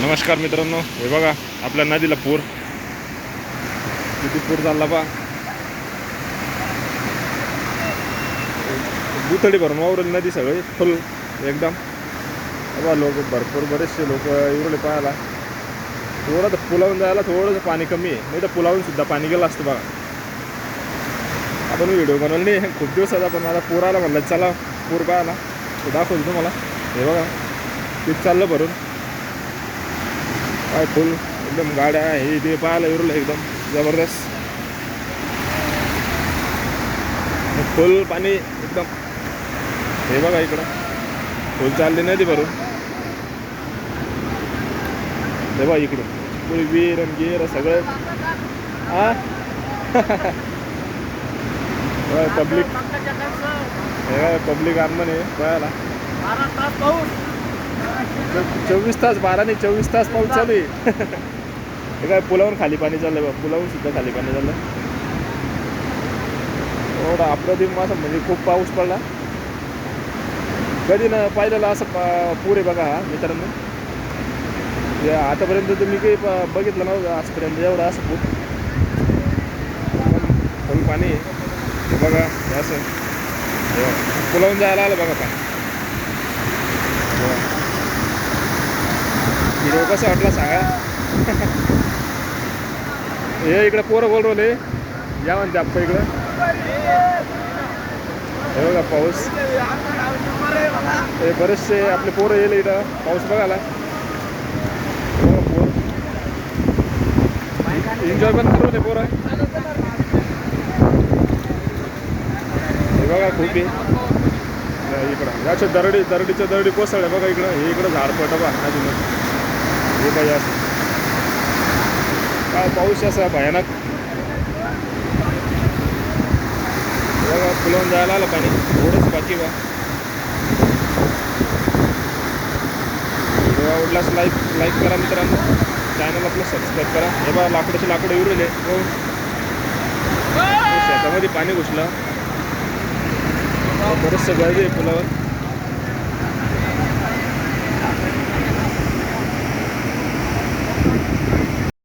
नमस्कार मित्रांनो. हे बघा आपल्या नदीला पूर. किती पूर चालला पा दुथडी भरून वावरली नदी सगळी फुल एकदम. बा लोक भरपूर बरेचसे लोक इकडे पाहायला. थोडं तर पुलावून जायला थोडंसं पाणी कमी आहे. नाही तर पुलावून सुद्धा पाणी गेलं असतं बघा. आपण व्हिडिओ बनवला नाही. खूप दिवसाचा पण मला पूर आला म्हणलं चला पूर पाहायला. दाखवतो तुम्हाला. हे बघा तिथं चाललं भरून. काय फुल एकदम गाड्या हे ते पाहायला विरलं एकदम जबरदस्त. फुल पाणी एकदम. हे बघा इकडं. फुल चालली नदी भरून. हे बघा इकडं. पुढे वीर आणि गिर सगळं. हा पब्लिक हे पब्लिक आगमन आहे पाहायला चोवीस तास बारा नाही चोवीस तास पाऊस चालू आहे. हे काय पुलावून खाली पाणी चाललंय बा. पुलावून सुद्धा खाली पाणी चाललं एवढा अप्रतिम असं म्हणजे खूप पाऊस पडला. कधी ना पाहिलेलं असं पूर आहे बघा हा मित्रांनो. आतापर्यंत तुम्ही काही बघितलं नव्हतं आजपर्यंत एवढं असं फुल पाणी आहे. बघा असं. पुलावून जायला आलं बघा पाणी. बघा. व्हिडिओ कसा वाटला सांगा. हे इकडं पोरं बोलवले या म्हणते आप्पा इकडं. हे बघा पाऊस. हे बरेचसे आपले पोरं येईल इकडं पाऊस बघायला. पोर. एन्जॉय पण करू ते पोरं. हे बघा खूप. हे इकडं. याच्या दरडी दरडीच्या दरडी कोसळल्या बघा इकडं. हे इकडं झाड पट बघा. हे पाहिजे असं. काय पाऊस असा भयानक. बघा फुलवून जायला आलं पाणी. थोडंच बाकी बा. व्हिडिओ आवडल्यास लाईक लाईक करा मित्रांनो. चॅनल आपलं सबस्क्राईब करा. हे बा लाकडाचे लाकडं उरले हो शेतामध्ये पाणी घुसलं. बरंचसं गर्दी आहे पुलावर.